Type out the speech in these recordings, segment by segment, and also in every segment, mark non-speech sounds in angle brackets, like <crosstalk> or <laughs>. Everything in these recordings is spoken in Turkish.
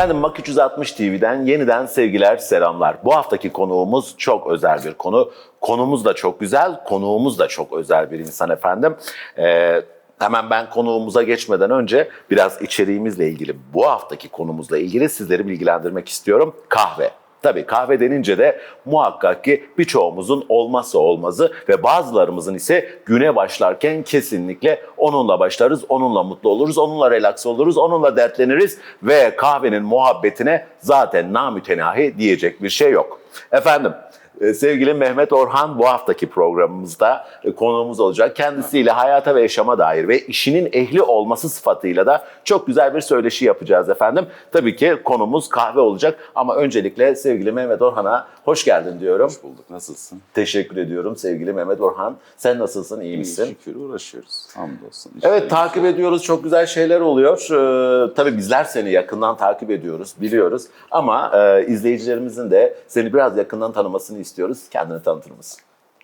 Efendim Mak 360 TV'den yeniden sevgiler, selamlar. Bu haftaki konuğumuz çok özel bir konu. Konumuz da çok güzel, konuğumuz da çok özel bir insan efendim. Ee, hemen ben konuğumuza geçmeden önce biraz içeriğimizle ilgili, bu haftaki konumuzla ilgili sizleri bilgilendirmek istiyorum. Kahve. Tabii kahve denince de muhakkak ki birçoğumuzun olmazsa olmazı ve bazılarımızın ise güne başlarken kesinlikle onunla başlarız, onunla mutlu oluruz, onunla relax oluruz, onunla dertleniriz ve kahvenin muhabbetine zaten namütenahi diyecek bir şey yok. Efendim Sevgili Mehmet Orhan bu haftaki programımızda e, konuğumuz olacak. Kendisiyle hayata ve yaşama dair ve işinin ehli olması sıfatıyla da çok güzel bir söyleşi yapacağız efendim. Tabii ki konumuz kahve olacak ama öncelikle sevgili Mehmet Orhan'a hoş geldin diyorum. Hoş bulduk. Nasılsın? Teşekkür ediyorum sevgili Mehmet Orhan. Sen nasılsın, iyi misin? Şükür uğraşıyoruz. Hamdolsun. Evet takip ediyoruz. Çok güzel şeyler oluyor. Ee, tabii bizler seni yakından takip ediyoruz, biliyoruz. Ama e, izleyicilerimizin de seni biraz yakından tanımasını istiyoruz. Kendini tanıtır mısın?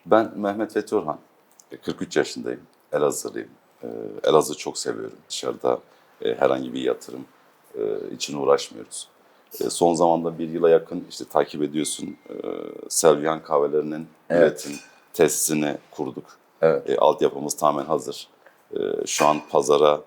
Ben Mehmet Fethi Orhan. E, 43 yaşındayım. Elazığlıyım. E, Elazığ'ı çok seviyorum. Dışarıda e, herhangi bir yatırım e, için uğraşmıyoruz. E, Son zamanda bir yıla yakın işte takip ediyorsun. e, Selvihan kahvelerinin Evet. üretim tesisini kurduk. Evet. E, altyapımız tamamen hazır. E, şu an pazara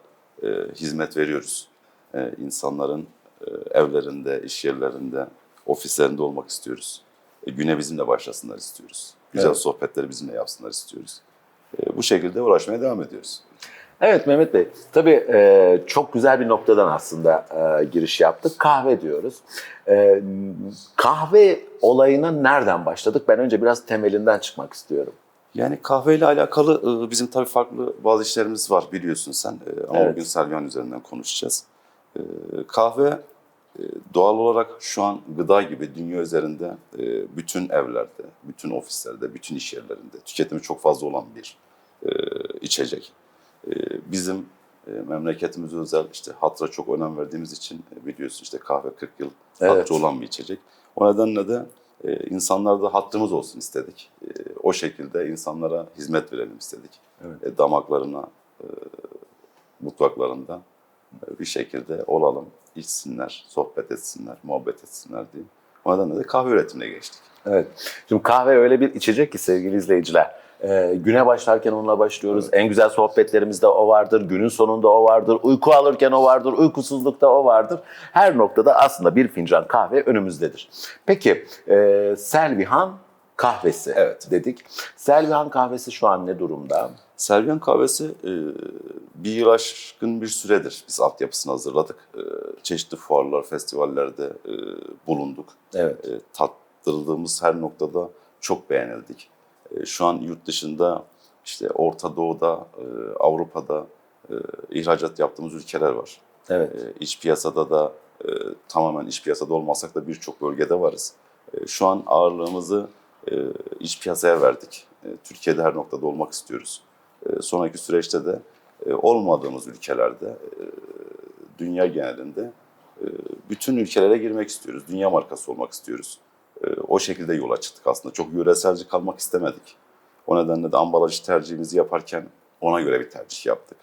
e, hizmet veriyoruz. E, insanların e, evlerinde, iş yerlerinde, ofislerinde olmak istiyoruz. E, güne bizimle başlasınlar istiyoruz. Güzel Evet. sohbetleri bizimle yapsınlar istiyoruz. E, bu şekilde uğraşmaya devam ediyoruz. Evet Mehmet Bey, tabii e, çok güzel bir noktadan aslında e, giriş yaptık. Kahve diyoruz. E, kahve olayına nereden başladık? Ben önce biraz temelinden çıkmak istiyorum. Yani kahveyle alakalı e, bizim tabii farklı bazı işlerimiz var biliyorsun sen. E, Ama Evet. bugün Selvihan üzerinden konuşacağız. E, Kahve doğal olarak şu an gıda gibi dünya üzerinde e, bütün evlerde, bütün ofislerde, bütün iş yerlerinde tüketimi çok fazla olan bir e, içecek. E, Bizim memleketimize özel işte hatıra çok önem verdiğimiz için biliyorsun işte kahve 40 yıl Evet. hatırı olan bir içecek. O nedenle de insanlarda hattımız olsun istedik. O şekilde insanlara hizmet verelim istedik. Evet. Damaklarına, mutfaklarında bir şekilde olalım, içsinler, sohbet etsinler, muhabbet etsinler diye. O nedenle de kahve üretimine geçtik. Evet. Şimdi kahve öyle bir içecek ki sevgili izleyiciler. Ee, güne başlarken onunla başlıyoruz. En güzel sohbetlerimizde o vardır. Günün sonunda o vardır. Uyku alırken o vardır. Uykusuzlukta o vardır. Her noktada aslında bir fincan kahve önümüzdedir. Peki e, Selvihan kahvesi Evet. dedik. Selvihan kahvesi şu an ne durumda? Serbiyan kahvesi e, bir yıl aşkın bir süredir biz altyapısını hazırladık. E, çeşitli fuarlar, festivallerde e, bulunduk. Evet. Tattırdığımız her noktada çok beğenildik. Şu an yurt dışında işte Orta Doğu'da, Avrupa'da ihracat yaptığımız ülkeler var. Evet. İç piyasada da tamamen iç piyasada olmasak da birçok bölgede varız. Şu an ağırlığımızı iç piyasaya verdik. E, Türkiye'de her noktada olmak istiyoruz. E, sonraki süreçte de e, olmadığımız ülkelerde, e, dünya genelinde e, bütün ülkelere girmek istiyoruz. Dünya markası olmak istiyoruz. E, o şekilde yola çıktık aslında. Çok yöreselci kalmak istemedik. O nedenle de ambalaj tercihimizi yaparken ona göre bir tercih yaptık.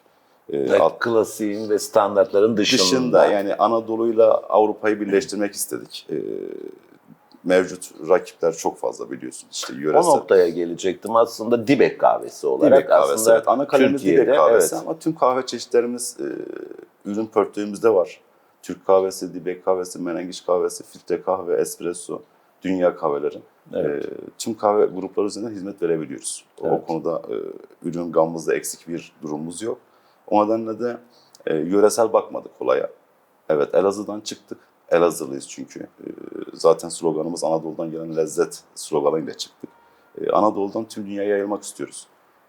E, Evet, alt- klasiğin ve standartların dışında. dışında yani Anadolu'yla Avrupa'yı birleştirmek istedik. Mevcut rakipler çok fazla biliyorsunuz işte o yöresel. noktaya gelecektim aslında dibek kahvesi olarak. Dibek kahvesi aslında evet. Ana kalemimiz Türkiye'de, Dibek kahvesi evet. ama tüm kahve çeşitlerimiz e, ürün portföyümüzde var. Türk kahvesi, Dibek kahvesi, Menengiç kahvesi, filtre kahve, espresso, dünya kahveleri. Evet. E, tüm kahve grupları üzerinden hizmet verebiliyoruz. Evet. O konuda e, ürün gamımızda eksik bir durumumuz yok. O nedenle de e, yöresel bakmadık olaya. Evet Elazığ'dan çıktık. Elazığlıyız çünkü. E, zaten sloganımız Anadolu'dan gelen lezzet sloganıyla çıktık. E, Anadolu'dan tüm dünyaya yayılmak istiyoruz.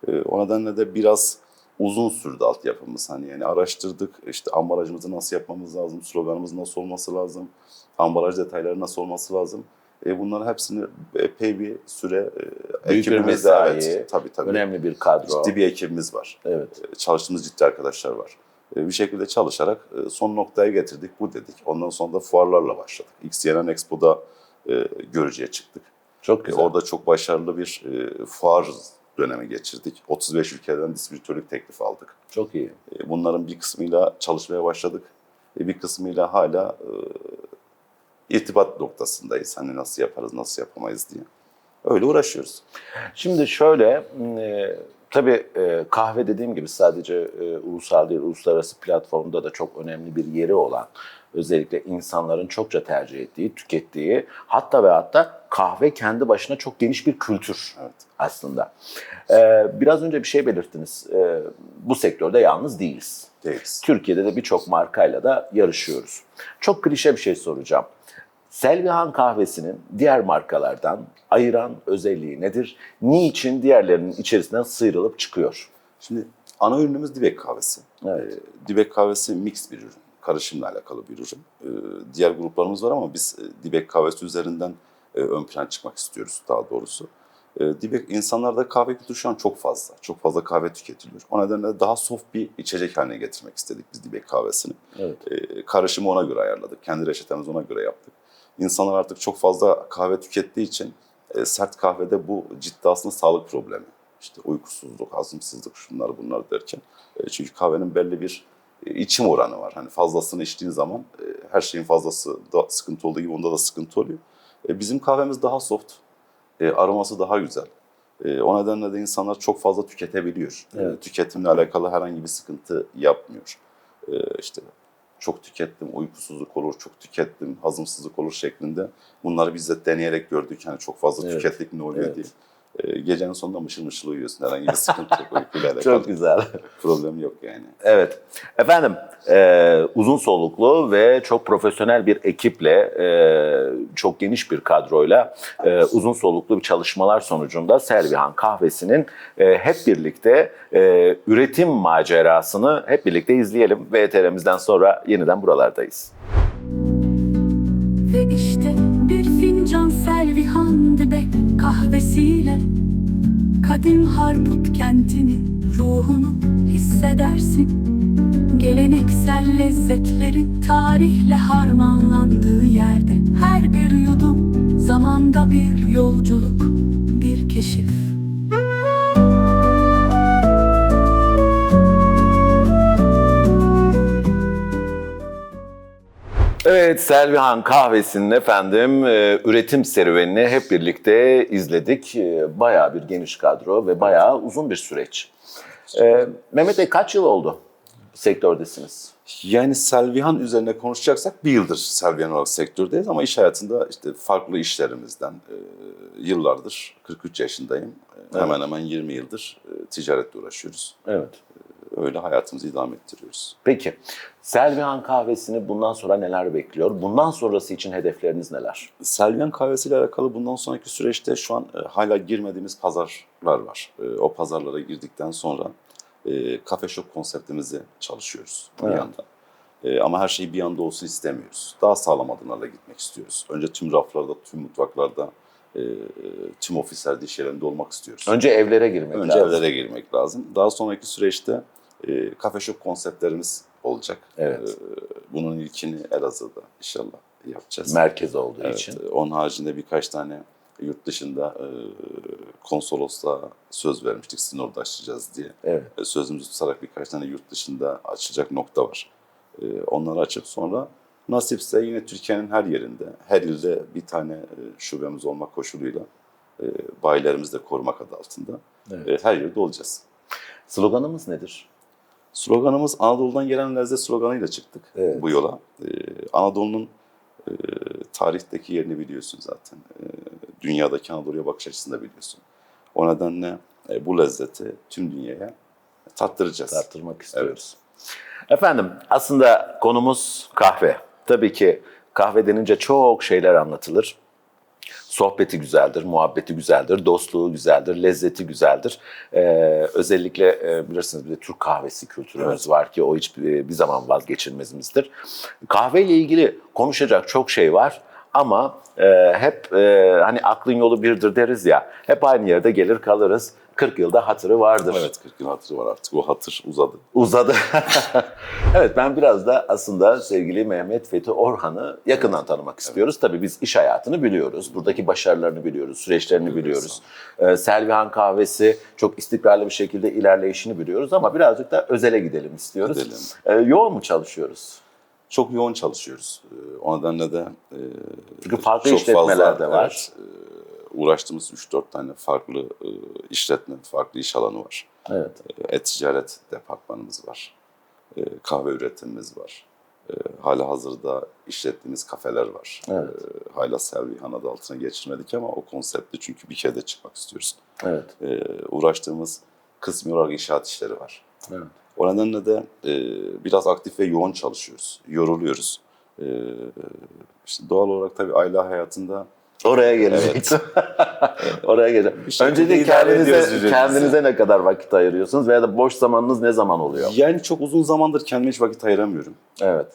E, o nedenle de biraz uzun sürdü altyapımız. Hani yani araştırdık işte ambalajımızı nasıl yapmamız lazım, sloganımız nasıl olması lazım, ambalaj detayları nasıl olması lazım. E, bunların hepsini epey bir süre e, Büyük bir ekibimizle, mesai, evet, tabii, tabii. Önemli bir kadro. Ciddi bir ekibimiz var. Evet. E, çalıştığımız ciddi arkadaşlar var. E, Bir şekilde çalışarak e, son noktaya getirdik, bu dedik. Ondan sonra da fuarlarla başladık. XCNN Expo'da e, görücüye çıktık. Çok E, güzel. Orada çok başarılı bir e, fuar dönemi geçirdik. 35 ülkeden distribütörlük teklifi aldık. Çok iyi. Bunların bir kısmıyla çalışmaya başladık. Bir kısmıyla hala irtibat noktasındayız. Hani nasıl yaparız, nasıl yapamayız diye. Öyle uğraşıyoruz. Şimdi şöyle, e, tabii e, kahve dediğim gibi sadece e, ulusal değil, uluslararası platformda da çok önemli bir yeri olan, özellikle insanların çokça tercih ettiği, tükettiği, hatta ve hatta kahve kendi başına çok geniş bir kültür Evet. aslında. E, biraz önce bir şey belirttiniz, e, bu sektörde yalnız değiliz. Değiliz. Türkiye'de de birçok markayla da yarışıyoruz. Çok klişe bir şey soracağım. Selvihan kahvesinin diğer markalardan ayıran özelliği nedir? Niçin diğerlerinin içerisinden sıyrılıp çıkıyor? Şimdi ana ürünümüz dibek kahvesi. Evet. Ee, dibek kahvesi mix bir ürün. Karışımla alakalı bir ürün. Ee, diğer gruplarımız var ama biz e, dibek kahvesi üzerinden e, ön plan çıkmak istiyoruz daha doğrusu. E, dibek insanlarda kahve kültürü şu an çok fazla. Çok fazla kahve tüketiliyor. O nedenle daha soft bir içecek haline getirmek istedik biz dibek kahvesini. Evet. E, karışımı ona göre ayarladık. Kendi reçetemizi ona göre yaptık. İnsanlar artık çok fazla kahve tükettiği için e, sert kahvede bu ciddi aslında sağlık problemi. İşte uykusuzluk, hazımsızlık, şunlar bunlar derken. E, çünkü kahvenin belli bir e, içim oranı var. Hani fazlasını içtiğin zaman e, her şeyin fazlası da sıkıntı olduğu gibi onda da sıkıntı oluyor. E, bizim kahvemiz daha soft, e, aroması daha güzel. E, o nedenle de insanlar çok fazla tüketebiliyor. E, Evet. tüketimle alakalı herhangi bir sıkıntı yapmıyor. E, işte çok tükettim, uykusuzluk olur, çok tükettim, hazımsızlık olur şeklinde. Bunları biz de deneyerek gördük. Yani çok fazla Evet, tükettik ne oluyor evet. diye. E, gecenin sonunda mışıl mışıl uyuyorsun. Herhangi bir sıkıntı yok. <laughs> Uykuyla alakalı Çok güzel. problem yok yani. Evet. Efendim, e, uzun soluklu ve çok profesyonel bir ekiple, e, çok geniş bir kadroyla e, uzun soluklu bir çalışmalar sonucunda Selvihan kahvesinin e, hep birlikte e, üretim macerasını hep birlikte izleyelim. VTR'mizden sonra yeniden buralardayız. Ve işte bir fincan Selvihan dibek kahvesiyle Kadim Harput kentinin ruhunu hissedersin. Geleneksel lezzetlerin tarihle harmanlandığı yerde Her bir yudum zamanda bir yolculuk, bir keşif Evet, Selvihan Kahvesi'nin efendim e, üretim serüvenini hep birlikte izledik. E, bayağı bir geniş kadro ve bayağı uzun bir süreç. E, Mehmet Bey kaç yıl oldu sektördesiniz? Yani Selvihan üzerine konuşacaksak bir yıldır Selvihan olarak sektördeyiz ama iş hayatında işte farklı işlerimizden e, yıllardır 43 yaşındayım. E, Hemen hemen 20 yıldır e, ticaretle uğraşıyoruz. Evet. Öyle hayatımızı idame ettiriyoruz. Peki, Selvihan Kahvesi'ni bundan sonra neler bekliyor? Bundan sonrası için hedefleriniz neler? Selvihan kahvesiyle alakalı bundan sonraki süreçte şu an e, hala girmediğimiz pazarlar var. E, o pazarlara girdikten sonra e, kafe shop konseptimizi çalışıyoruz bir Evet. yandan. E, ama her şey bir anda olsun istemiyoruz. Daha sağlam adımlarla gitmek istiyoruz. Önce tüm raflarda, tüm mutfaklarda, e, tüm ofislerde, iş yerlerinde olmak istiyoruz. Önce evlere girmek Önce lazım. evlere girmek lazım. Daha sonraki süreçte e, kafe shop konseptlerimiz olacak. Evet. E, bunun ilkini Elazığ'da inşallah yapacağız. Merkez olduğu Evet, için. onun haricinde birkaç tane yurt dışında e, konsolosluğa söz vermiştik sizin orada açacağız diye. Evet. E, sözümüzü tutarak birkaç tane yurt dışında açacak nokta var. E, onları açıp sonra nasipse yine Türkiye'nin her yerinde, her ilde bir tane e, şubemiz olmak koşuluyla e, bayilerimizi de korumak adı altında Evet. e, her yerde olacağız. Sloganımız nedir? Sloganımız Anadolu'dan gelen lezzet sloganıyla çıktık Evet. bu yola. Ee, Anadolu'nun e, tarihteki yerini biliyorsun zaten. Ee, dünyadaki Anadolu'ya bakış açısını da biliyorsun. O nedenle e, bu lezzeti tüm dünyaya tattıracağız. Tartırmak istiyoruz. Efendim aslında konumuz kahve. Tabii ki kahve denince çok şeyler anlatılır. Sohbeti güzeldir, muhabbeti güzeldir, dostluğu güzeldir, lezzeti güzeldir. Ee, özellikle e, bilirsiniz bir de Türk kahvesi kültürümüz Evet. var ki o hiç bir, bir zaman vazgeçilmezimizdir. Kahveyle ilgili konuşacak çok şey var ama e, hep e, hani aklın yolu birdir deriz ya, hep aynı yerde gelir kalırız. 40 yılda hatırı vardır. Evet 40 yıl hatırı var artık. O hatır uzadı. Uzadı. <laughs> evet ben biraz da aslında sevgili Mehmet Fethi Orhan'ı yakından tanımak istiyoruz. Tabii biz iş hayatını biliyoruz. Buradaki başarılarını biliyoruz, süreçlerini biliyoruz. Ee, Selvihan Kahvesi çok istikrarlı bir şekilde ilerleyişini biliyoruz ama birazcık da özele gidelim istiyoruz. Gidelim. Ee, yoğun mu çalışıyoruz? çok yoğun çalışıyoruz. E, o nedenle de e, Çünkü farklı çok işletmeler fazla, de var. evet, e, uğraştığımız 3-4 tane farklı e, işletme, farklı iş alanı var. Evet. Et-ticaret departmanımız var. E, kahve üretimimiz var. E, hala hazırda işlettiğimiz kafeler var. Evet. E, hala Selvihan adı altına geçirmedik ama o konseptte çünkü bir kere de çıkmak istiyoruz. Evet. Uğraştığımız kısmi olarak inşaat işleri var. Evet. O nedenle de biraz aktif ve yoğun çalışıyoruz. Yoruluyoruz. İşte doğal olarak tabii aile hayatında Oraya gelecektim. <laughs> Oraya geleceğim. Bir şekilde Öncelikle kendinize, kendinize ne kadar vakit ayırıyorsunuz veya da boş zamanınız ne zaman oluyor? yani çok uzun zamandır kendime hiç vakit ayıramıyorum. Evet.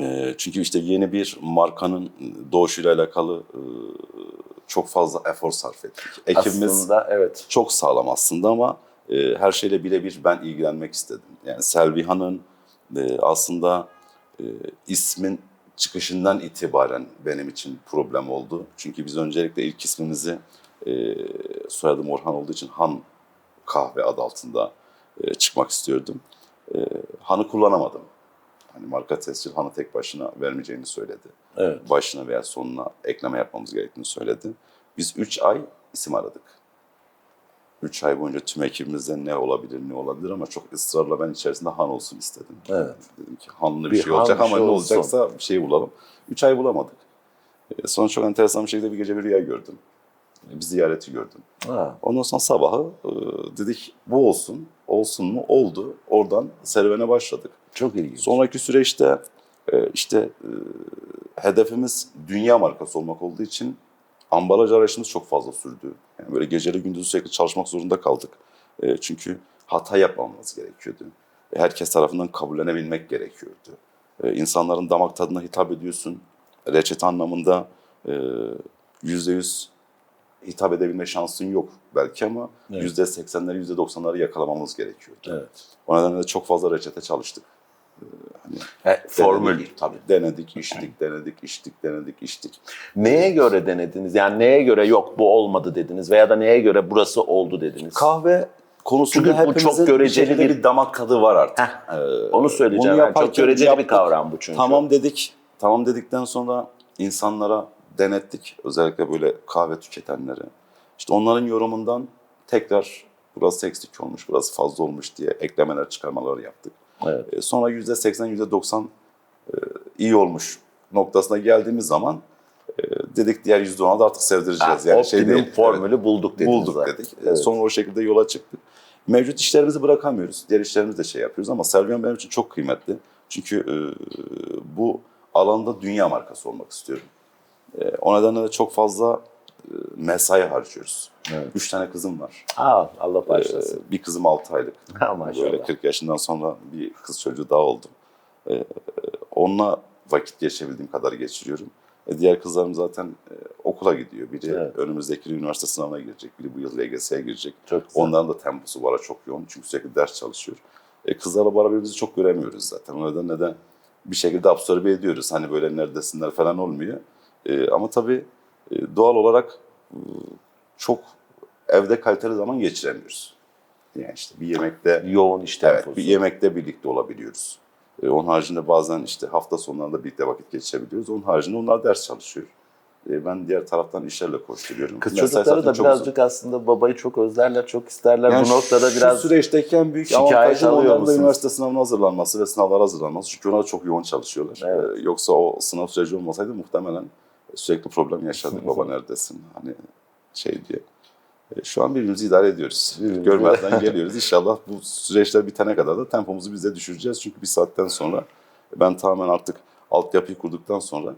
E, çünkü işte yeni bir markanın doğuşuyla alakalı e, çok fazla efor sarf ettik. Ekibimiz Aslında evet. çok sağlam aslında ama e, her şeyle birebir ben ilgilenmek istedim. Yani Selvihan'ın e, aslında e, ismin çıkışından itibaren benim için problem oldu. Çünkü biz öncelikle ilk ismimizi e, soyadım Orhan olduğu için Han Kahve adı altında e, çıkmak istiyordum. E, Han'ı kullanamadım. Hani marka tescil Han'ı tek başına vermeyeceğini söyledi Evet. başına veya sonuna ekleme yapmamız gerektiğini söyledi. Biz 3 ay isim aradık. 3 ay boyunca tüm ekibimizde ne olabilir ne olabilir ama çok ısrarla ben içerisinde Han olsun istedim. Evet. Dedim ki Hanlı bir, Bir şey olacak bir ama şey ne olsun. olacaksa bir şey bulalım. 3 ay bulamadık. E, Sonra çok enteresan bir şekilde bir gece bir rüya gördüm. E, Bir ziyareti gördüm. Ha. Ondan sonra sabahı e, dedik bu olsun, olsun mu? Oldu. Oradan serüvene başladık. Çok ilginç. Sonraki süreçte işte hedefimiz dünya markası olmak olduğu için ambalaj arayışımız çok fazla sürdü. Yani böyle geceli gündüzü sürekli çalışmak zorunda kaldık. E, çünkü hata yapmamamız gerekiyordu. E, Herkes tarafından kabullenebilmek gerekiyordu. E, İnsanların damak tadına hitap ediyorsun. Reçete anlamında e, yüzde yüz hitap edebilme şansın yok belki ama Evet. yüzde seksenleri, yüzde doksanları yakalamamız gerekiyordu. Evet. O nedenle de çok fazla reçete çalıştık. E, formül. Denedik, tabii denedik, içtik, denedik, içtik, denedik, içtik. Neye göre denediniz? Yani neye göre yok bu olmadı dediniz veya da neye göre burası oldu dediniz? Kahve konusunda Çünkü bu çok göreceli bir, bir- bir damak tadı var artık. Heh, Ee, Onu söyleyeceğim. bunu Yani çok göreceli bir yaptık. kavram bu çünkü. Tamam dedik. Tamam dedikten sonra insanlara denettik. Özellikle böyle kahve tüketenlere. İşte onların yorumundan tekrar burası eksik olmuş, burası fazla olmuş diye eklemeler, çıkarmalar yaptık. Evet. E, Sonra yüzde seksen, yüzde doksan e, iyi olmuş noktasına geldiğimiz zaman e, dedik diğer yüzde ona da artık sevdireceğiz. Ha, yani şey değil, formülü bulduk evet, dediniz. bulduk zaten. dedik. Evet. Sonra o şekilde yola çıktık. Mevcut işlerimizi bırakamıyoruz. Diğer işlerimizi de şey yapıyoruz ama Selviyan benim için çok kıymetli. Çünkü e, bu alanda dünya markası olmak istiyorum. E, o nedenle de çok fazla e, mesai harcıyoruz. Evet. Üç tane kızım var. Aa, Allah başlasın. E, bir kızım 6 aylık. <laughs> Ha, maşallah. Böyle 40 yaşından sonra bir kız çocuğu daha oldum. Ee, onunla vakit geçebildiğim kadar geçiriyorum. E, diğer kızlarım zaten e, okula gidiyor. Biri Evet. önümüzdeki üniversite sınavına girecek, biri bu yıl LGS'ye girecek. Çok güzel. Onların da temposu bu ara çok yoğun çünkü sürekli ders çalışıyor. E, kızlarla beraber birbirimizi çok göremiyoruz zaten. O nedenle de bir şekilde absorbe ediyoruz. Hani böyle neredesinler falan olmuyor. E, ama tabii e, doğal olarak e, çok evde kaliteli zaman geçiremiyoruz. Yani işte bir yemekte Yoğun iş Evet, bir yemekte birlikte olabiliyoruz. Ee, onun haricinde bazen işte hafta sonlarında birlikte vakit geçirebiliyoruz. Onun haricinde onlar ders çalışıyor. Ee, ben diğer taraftan işlerle koşturuyorum. Kız Mesai çocukları da birazcık uzun. aslında babayı çok özlerler, çok isterler. Yani bu noktada şu biraz süreçteyken büyük şikayet alıyor musunuz? üniversite sınavına hazırlanması ve sınavlara hazırlanması. Çünkü onlar çok yoğun çalışıyorlar. Evet. Ee, yoksa o sınav süreci olmasaydı muhtemelen sürekli problem yaşadık. Baba <laughs> neredesin? Hani şey diye. Ee, Şu an birbirimizi idare ediyoruz. Birbirimizi- Görmezden <laughs> geliyoruz. İnşallah bu süreçler bitene kadar da tempomuzu biz de düşüreceğiz. Çünkü bir saatten sonra ben tamamen artık altyapıyı kurduktan sonra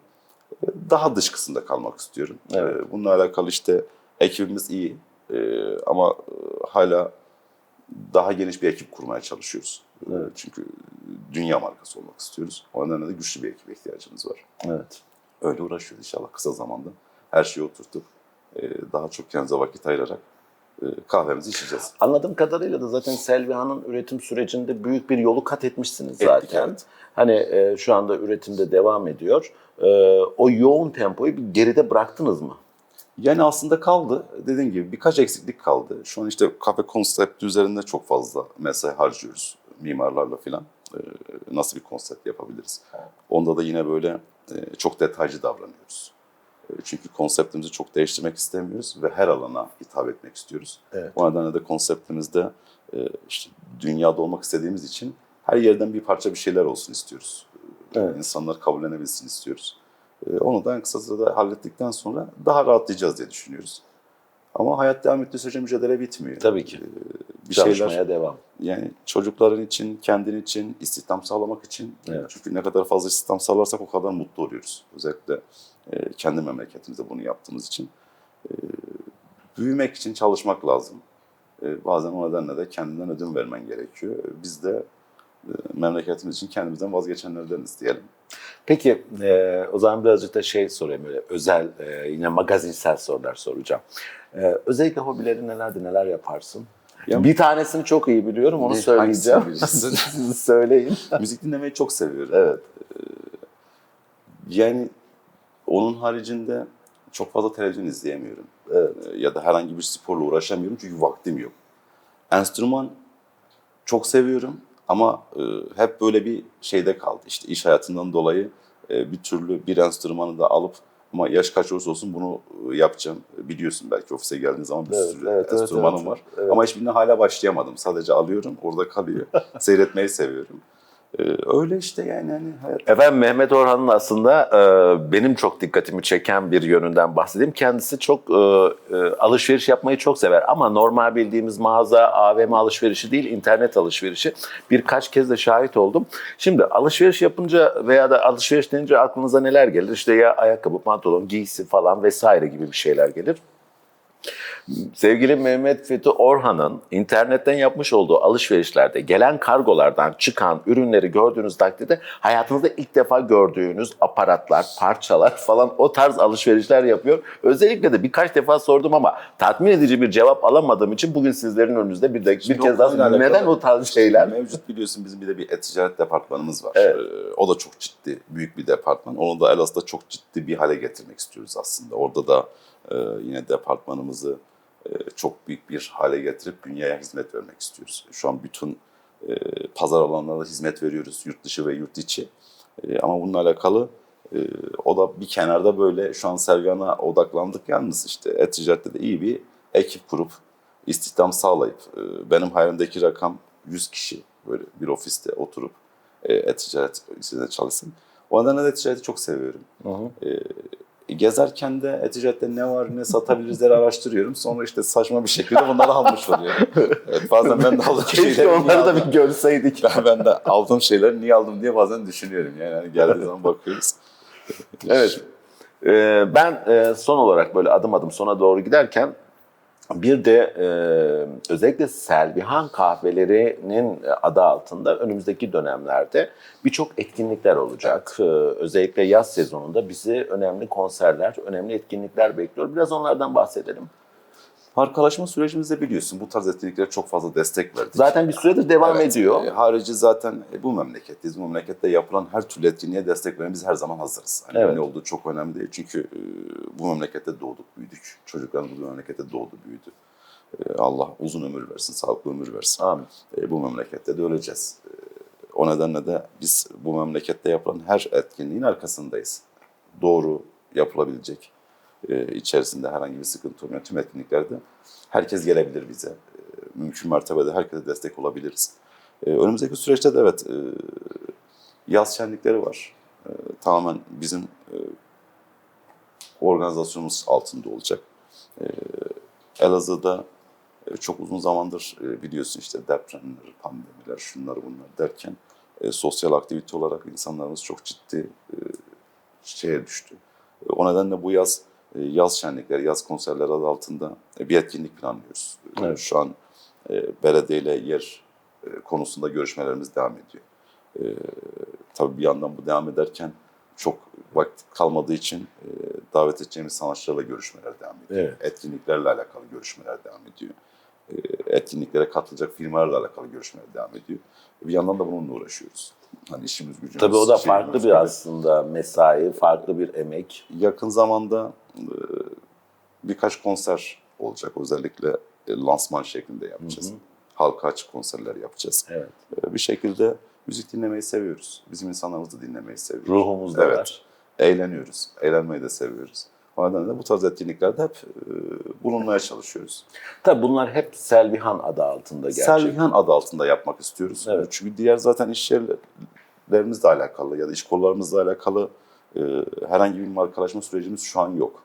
e, daha dış kısımda kalmak istiyorum. Evet. Bununla alakalı işte ekibimiz iyi ama e, hala daha geniş bir ekip kurmaya çalışıyoruz. Evet. Çünkü dünya markası olmak istiyoruz. O nedenle de güçlü bir ekibe ihtiyacımız var. evet. Öyle uğraşıyoruz inşallah kısa zamanda. Her şeyi oturtup e, daha çok kendimize vakit ayırarak e, kahvemizi içeceğiz. Anladığım kadarıyla da zaten Selvihan'ın üretim sürecinde büyük bir yolu kat etmişsiniz Ettik, zaten. evet. Hani e, şu anda üretimde devam ediyor. E, o yoğun tempoyu bir geride bıraktınız mı? Yani aslında kaldı. Dediğim gibi birkaç eksiklik kaldı. Şu an işte kafe konsepti üzerinde çok fazla mesai harcıyoruz mimarlarla filan. e, nasıl bir konsept yapabiliriz? Onda da yine böyle e, çok detaycı davranıyoruz. E, Çünkü konseptimizi çok değiştirmek istemiyoruz ve her alana hitap etmek istiyoruz. Evet. O nedenle de konseptimizde e, işte dünyada olmak istediğimiz için her yerden bir parça bir şeyler olsun istiyoruz. E, Evet. İnsanlar kabullenebilsin istiyoruz. Onu da en kısa sürede hallettikten sonra daha rahatlayacağız diye düşünüyoruz. Ama hayat devam ettiği sürece mücadele bitmiyor. Tabii ki. Bir Çalışmaya şeyler devam. yani çocukların için, kendin için, istihdam sağlamak için. Evet. Çünkü ne kadar fazla istihdam sağlarsak o kadar mutlu oluyoruz. Özellikle e, kendi memleketimizde bunu yaptığımız için. E, büyümek için çalışmak lazım. E, bazen o nedenle de kendinden ödün vermen gerekiyor. E, Biz de e, memleketimiz için kendimizden vazgeçenlerdeniz diyelim. Peki e, o zaman birazcık da şey sorayım böyle özel e, yine magazinsel sorular soracağım. E, özellikle hobilerin nelerdi neler yaparsın? Ya- bir tanesini çok iyi biliyorum onu Ne- söyleyeceğim. <laughs> Siz söyleyin. Müzik dinlemeyi çok seviyorum. Evet. Yani onun haricinde çok fazla televizyon izleyemiyorum. Evet. Ee, Ya da herhangi bir sporla uğraşamıyorum çünkü vaktim yok. Enstrüman çok seviyorum ama e, hep böyle bir şeyde kaldı. İşte iş hayatından dolayı e, bir türlü bir enstrümanı da alıp ama yaş kaç olursa olsun bunu e, yapacağım. Biliyorsun belki ofise geldiğin zaman bir Evet, sürü evet, enstrümanım evet, var. evet. Ama hiçbirine hala başlayamadım. Sadece alıyorum, orada kalıyor. <laughs> Seyretmeyi seviyorum. Ee, öyle işte yani hani hayat Efendim Mehmet Orhan'ın aslında e, benim çok dikkatimi çeken bir yönünden bahsedeyim. Kendisi çok e, e, alışveriş yapmayı çok sever ama normal bildiğimiz mağaza, AVM alışverişi değil, internet alışverişi. Birkaç kez de şahit oldum. Şimdi alışveriş yapınca veya da alışveriş denince aklınıza neler gelir? İşte ya ayakkabı, pantolon, giysi falan vesaire gibi bir şeyler gelir. Sevgili Mehmet Fethi Orhan'ın internetten yapmış olduğu alışverişlerde gelen kargolardan çıkan ürünleri gördüğünüz takdirde hayatınızda ilk defa gördüğünüz aparatlar, parçalar falan o tarz alışverişler yapıyor. Özellikle de birkaç defa sordum ama tatmin edici bir cevap alamadığım için bugün sizlerin önünüzde bir, de, bir kez daha neden o tarz şeyler? Mevcut biliyorsun bizim bir de bir e-ticaret departmanımız var. Evet. Ee, o da çok ciddi, büyük bir departman. Onu da Elazığ'da çok ciddi bir hale getirmek istiyoruz aslında. Orada da e, yine departmanımızı çok büyük bir hale getirip dünyaya hizmet vermek istiyoruz. Şu an bütün e, pazar alanlarında hizmet veriyoruz, yurt dışı ve yurt içi. E, ama bununla alakalı e, o da bir kenarda böyle şu an Sergan'a odaklandık yalnız işte e-ticarette de iyi bir ekip kurup istihdam sağlayıp e, benim hayalimdeki rakam 100 kişi böyle bir ofiste oturup e, e-ticaret içinde çalışsın. O nedenle de e-ticareti çok seviyorum. E, gezerken de e-ticarette ne var ne satabilirizleri araştırıyorum. Sonra işte saçma bir şekilde bunları almış oluyorum. Evet, bazen ben de aldığım şeyleri onları da bir görseydik. ben, ben de aldığım şeyleri niye aldım diye bazen düşünüyorum. Yani hani geldiği zaman bakıyoruz. Evet. Ee, ben e, son olarak böyle adım adım sona doğru giderken bir de e, özellikle Selvihan kahvelerinin adı altında önümüzdeki dönemlerde birçok etkinlikler olacak. Ee, özellikle yaz sezonunda bizi önemli konserler, önemli etkinlikler bekliyor. Biraz onlardan bahsedelim. Markalaşma sürecimizde biliyorsun bu tarz etkinliklere çok fazla destek verdik. Zaten bir süredir devam Evet, ediyor. e, harici zaten e, bu memleketteyiz. Bu memlekette yapılan her türlü etkinliğe destek vermeye biz her zaman hazırız. Hani Evet. Ne olduğu çok önemli değil. Çünkü e, bu memlekette doğduk, büyüdük. Çocuklarımız bu memlekette doğdu, büyüdü. E, Allah uzun ömür versin, sağlıklı ömür versin. Amin. E, bu memlekette de öleceğiz. E, o nedenle de biz bu memlekette yapılan her etkinliğin arkasındayız. Doğru yapılabilecek. E, içerisinde herhangi bir sıkıntı olmayan tüm etkinliklerde herkes gelebilir bize. E, mümkün mertebede herkese destek olabiliriz. E, önümüzdeki süreçte de evet e, yaz şenlikleri var. Tamamen bizim organizasyonumuz altında olacak. Elazığ'da çok uzun zamandır biliyorsun işte depremler, pandemiler, şunlar bunlar derken sosyal aktivite olarak insanlarımız çok ciddi şeye düştü. O nedenle bu yaz yaz şenlikleri, yaz konserleri adı altında e, bir etkinlik planlıyoruz. E, Evet. Şu an e, belediye ile yer e, konusunda görüşmelerimiz devam ediyor. E, tabii bir yandan bu devam ederken çok vakit kalmadığı için e, davet edeceğimiz sanatçılarla görüşmeler devam ediyor. Evet. Etkinliklerle alakalı görüşmeler devam ediyor. E, etkinliklere katılacak firmalarla alakalı görüşmeler devam ediyor. Bir yandan da bununla uğraşıyoruz. Hani işimiz gücümüz. Tabii o da farklı bir gibi. aslında mesai, farklı bir emek. Yakın zamanda e, birkaç konser olacak. Özellikle e, lansman şeklinde yapacağız. Hı hı. Halka açık konserler yapacağız. Evet. E, Bir şekilde Müzik dinlemeyi seviyoruz. Bizim insanlarımız da dinlemeyi seviyor. Ruhumuzda evet. var. Eğleniyoruz. Eğlenmeyi de seviyoruz. O nedenle bu tarz etkinliklerde hep e, bulunmaya çalışıyoruz. Tabii bunlar hep Selvihan adı altında gerçek. Selvihan adı altında yapmak istiyoruz. Evet. Çünkü diğer zaten iş yerlerimizle alakalı ya da iş kollarımızla alakalı e, herhangi bir markalaşma sürecimiz şu an yok.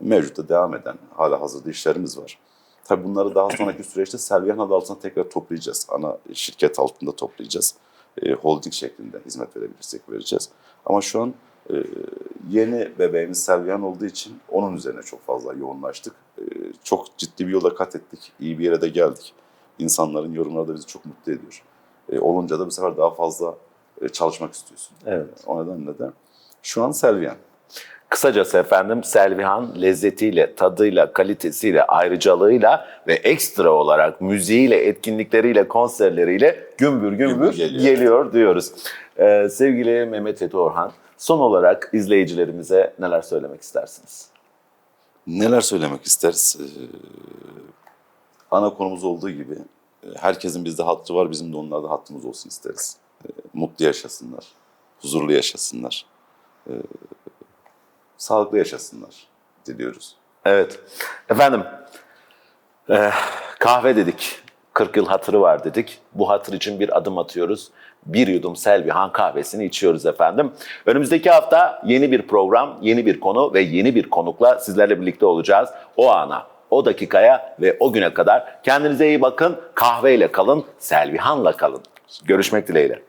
Mevcutta devam eden hala hazırda işlerimiz var. Tabii bunları daha sonraki süreçte Selvihan adı altında tekrar toplayacağız. Ana şirket altında toplayacağız. E, holding şeklinde hizmet verebilirsek vereceğiz. Ama şu an e, yeni bebeğimiz Selvihan olduğu için onun üzerine çok fazla yoğunlaştık. E, çok ciddi bir yolda kat ettik. İyi bir yere de geldik. İnsanların yorumları da bizi çok mutlu ediyor. E, olunca da bu sefer daha fazla e, çalışmak istiyorsun. Evet. O nedenle de şu an Selvihan. Kısacası efendim Selvihan lezzetiyle, tadıyla, kalitesiyle, ayrıcalığıyla ve ekstra olarak müziğiyle, etkinlikleriyle, konserleriyle gümbür gümbür Gümbür geliyor. geliyor. diyoruz. Ee, sevgili Mehmet Fethi Orhan, son olarak izleyicilerimize neler söylemek istersiniz? Neler söylemek isteriz? Ee, ana konumuz olduğu gibi e, herkesin bizde hattı var, bizim de onlarda hattımız olsun isteriz. Ee, mutlu yaşasınlar, huzurlu yaşasınlar, ee, sağlıklı yaşasınlar diliyoruz. Evet. Efendim, eh, kahve dedik. 40 yıl hatırı var dedik. Bu hatır için bir adım atıyoruz. Bir yudum Selvihan kahvesini içiyoruz efendim. Önümüzdeki hafta yeni bir program, yeni bir konu ve yeni bir konukla sizlerle birlikte olacağız. O ana, o dakikaya ve o güne kadar kendinize iyi bakın. Kahveyle kalın, Selvihan'la kalın. Görüşmek dileğiyle.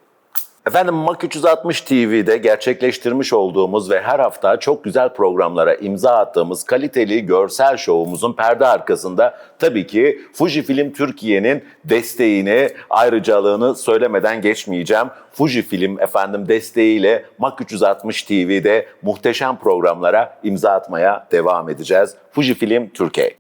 Efendim Mak 360 TV'de gerçekleştirmiş olduğumuz ve her hafta çok güzel programlara imza attığımız kaliteli görsel şovumuzun perde arkasında tabii ki Fujifilm Türkiye'nin desteğini, ayrıcalığını söylemeden geçmeyeceğim. Fujifilm efendim desteğiyle Mak 360 TV'de muhteşem programlara imza atmaya devam edeceğiz. Fujifilm Türkiye.